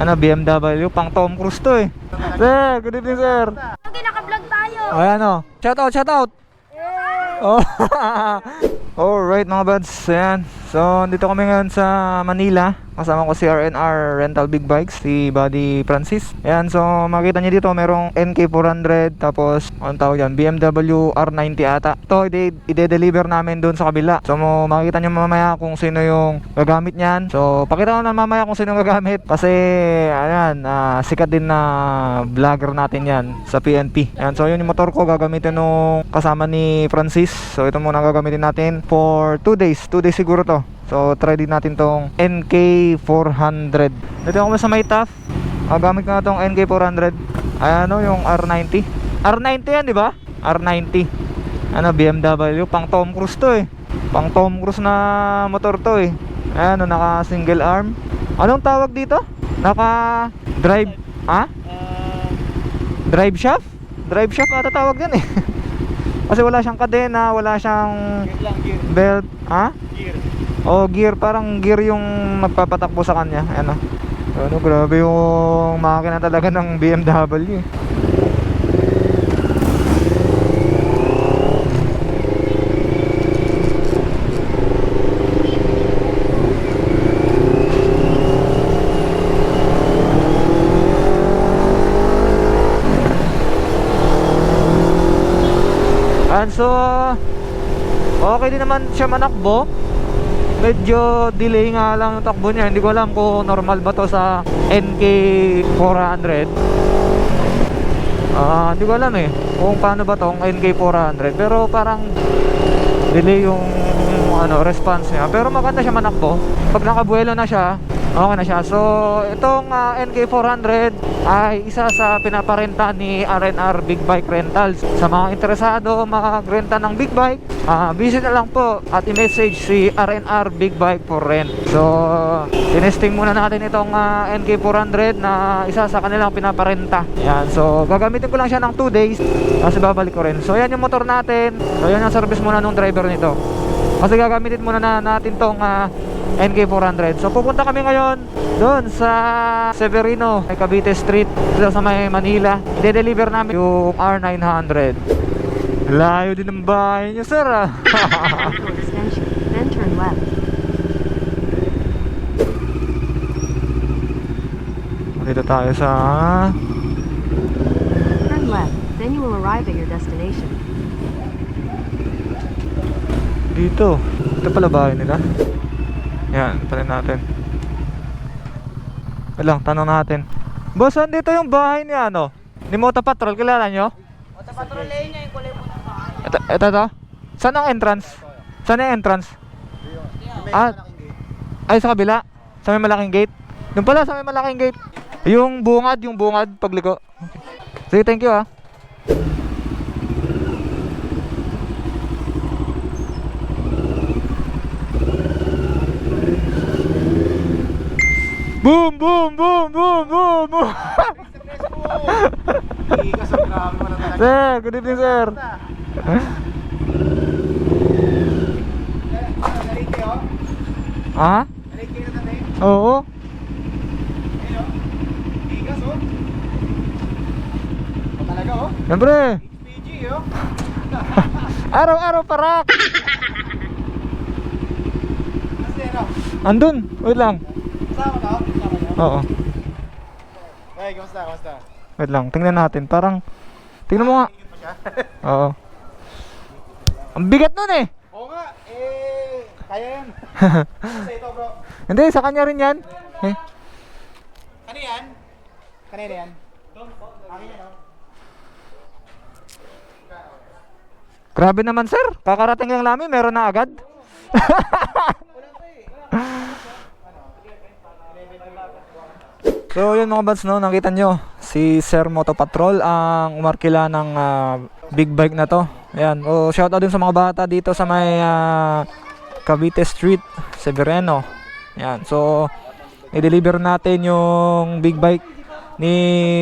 Ano, BMW, pang Tom Cruise to eh. Sir, good evening sir. Okay, naka-vlog tayo. O. Shout out, shout out. Oh. Alright mga buds, ayan. So, dito kami ngayon sa Manila. Kasama ko si RNR Rental Big Bikes, si Buddy Francis. Ayan, so makita niyo dito merong NK400, tapos anong tawag yan, BMW R90 ata. Ito, ide- ide-deliver namin doon sa kabila. So, makikita niyo mamaya kung sino yung gagamit niyan. So, pakita ko na mamaya kung sino gagamit. Kasi, ayan, ah, sikat din na vlogger natin yan sa PNP. Ayan, so yun yung motor ko gagamitin nung kasama ni Francis. So, ito muna gagamitin natin for 2 days. 2 days siguro to. So, try din natin tong NK400. Dito ako sa may TAF. Gagamit ko na tong NK400. Ayan o, yung R90. R90 yan, di ba? R90. Ano, BMW. Pang Tom Cruise to eh. Pang Tom Cruise na motor to eh. Ayan o, naka single arm. Anong tawag dito? Naka drive. Ha? Drive shaft? Drive shaft ata tawag yan eh. Kasi wala siyang kadena, wala siyang belt. Ha? O gear, parang gear yung magpapatakbo sa kanya. Ano? Ano, grabe yung makina talaga ng BMW. And so, okay din naman siya manakbo. Medyo delay nga lang yung takbo niya. Hindi ko alam kung normal ba to sa NK 400. Ah, hindi ko alam eh kung paano ba tong NK 400. Pero parang delay yung ano response niya. Pero maganda siya manakbo. Pag nakabuelo na siya, okay na siya. So, itong ah, NK 400 ay isa sa pinaparenta ni RNR Big Bike Rentals. Sa mga interesado magrenta ng big bike, ah, visit na lang po at i-message si RNR Big Bike for Rent. So, tinesting muna natin itong ah, NK 400 na isa sa kanilang pinaparenta. Yan. So, gagamitin ko lang siya ng 2 days kasi babalik ko rin. So, yan yung motor natin. So, yan ang service muna ng driver nito. Kasi gagamitin muna na natin tong ah, NK400. So pupunta kami ngayon doon sa Severino, may Cavite Street, dito sa may Manila. I-deliver namin yung R900. Layo din ng bahay niyo, sir. ah. Then turn left. Dito tayo sa Turn left, then you will arrive at your destination. dito. Ito pala bahay nila. Yan, pala natin. Wait lang, tanong natin. Boss, dito yung bahay ni ano? Ni Moto Patrol, kilala nyo? Moto patrol lane niya yung kulay mo ng bahay. Ito, ito to? Saan ang entrance? Saan yung entrance? Ah, ay sa kabila? Sa may malaking gate? Doon pala sa may malaking gate. Yung bungad, yung bungad pagliko. Sige, thank you ah. Boom, boom, boom, boom, boom, boom. sir, good evening, sir. Ha? Oo. Siyempre. Araw-araw parak. Andun. Wait lang. Oo. Hey, kamusta? Kamusta? Wait lang. Tingnan natin. Parang, tingnan mo nga. Oo. Ang bigat nun eh. Oo nga, eh, kaya yan. Kasi ito bro. Hindi, sa kanya rin yan. Eh. Ano yan? Kanina yan? Akin yan, oh. Grabe naman sir. Kakarating lang namin. Meron na agad. So yun mga buds no, nakita nyo si Sir Moto Patrol ang umarkila ng ah, big bike na to. Ayan, o shout out din sa mga bata dito sa may ah, Cavite Street, Severino. Ayan, so i-deliver natin yung big bike ni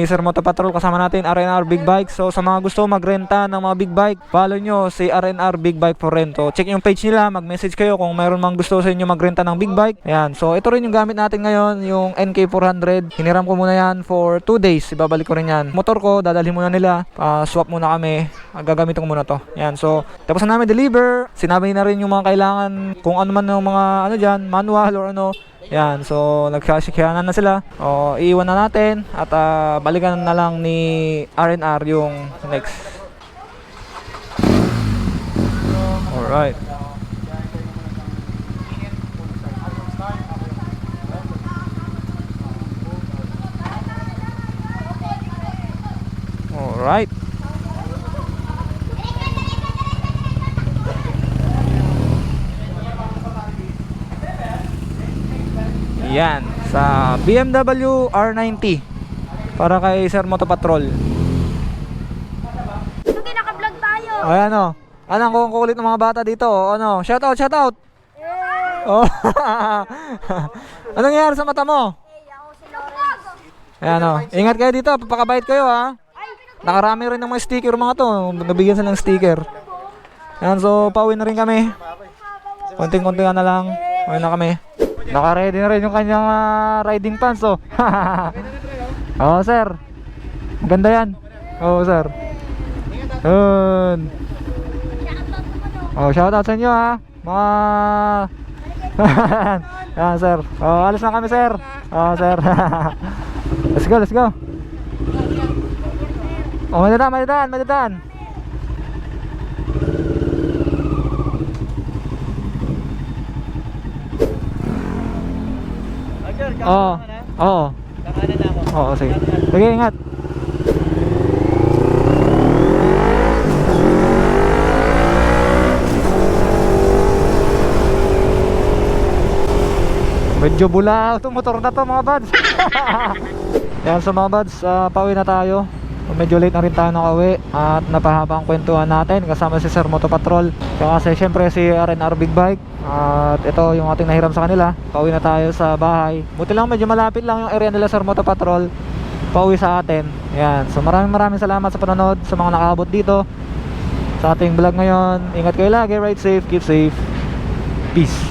Sir Moto Patrol kasama natin RNR Big Bike. So sa mga gusto magrenta ng mga big bike, follow nyo si RNR Big Bike for Rento. Check yung page nila, mag-message kayo kung mayroon mang gusto sa inyo magrenta ng big bike. Ayan, so ito rin yung gamit natin ngayon, yung NK400. Hiniram ko muna yan for 2 days. Ibabalik ko rin yan. Motor ko, dadalhin muna nila. Ah, swap muna kami. Ah, gagamitin ko muna to. Ayan, so tapos na namin deliver. Sinabi na rin yung mga kailangan kung ano man yung mga ano dyan, manual or ano. Yan, so nagkasikayanan na sila. O, iiwan na natin at ah, balikan na lang ni R&R yung next. Alright. Alright. Yan, sa BMW R90 para kay Sir Moto Patrol. Sige, naka-vlog tayo. Ayan o. Ano ang kukulit ng mga bata dito? oh. Ano? Shout out, shout out. Oh. Anong nangyari sa mata mo? Ayan o. Ingat kayo dito, papakabait kayo ha. Nakarami rin ng mga sticker mga to. Nabigyan sila ng sticker. Ayan, so pauwi na rin kami. Konting-konti na lang. Pauwi na kami. Naka-ready na rin yung kanyang ah, riding pants oh. Oo sir. Ang Ganda yan. Oo sir. Yun. Oh, shout out sa inyo ha. Mga Yan sir. Oh, alis na kami sir. Oh, sir. let's go, let's go. Oh, may dadaan, may. Oo. Oo. Oo, sige. Sige, ingat. Medyo bula itong motor na to mga buds. Yan so mga buds, ah, pauwi na tayo. Medyo late na rin tayo nakauwi at napahaba ang kwentuhan natin kasama si Sir Moto Patrol. Kasi syempre si RNR Big Bike at ito yung ating nahiram sa kanila. Pauwi na tayo sa bahay. Buti lang medyo malapit lang yung area nila Sir Moto Patrol. Pauwi sa atin. Yan. So maraming maraming salamat sa panonood sa mga nakaabot dito sa ating vlog ngayon. Ingat kayo lagi, ride safe, keep safe. Peace.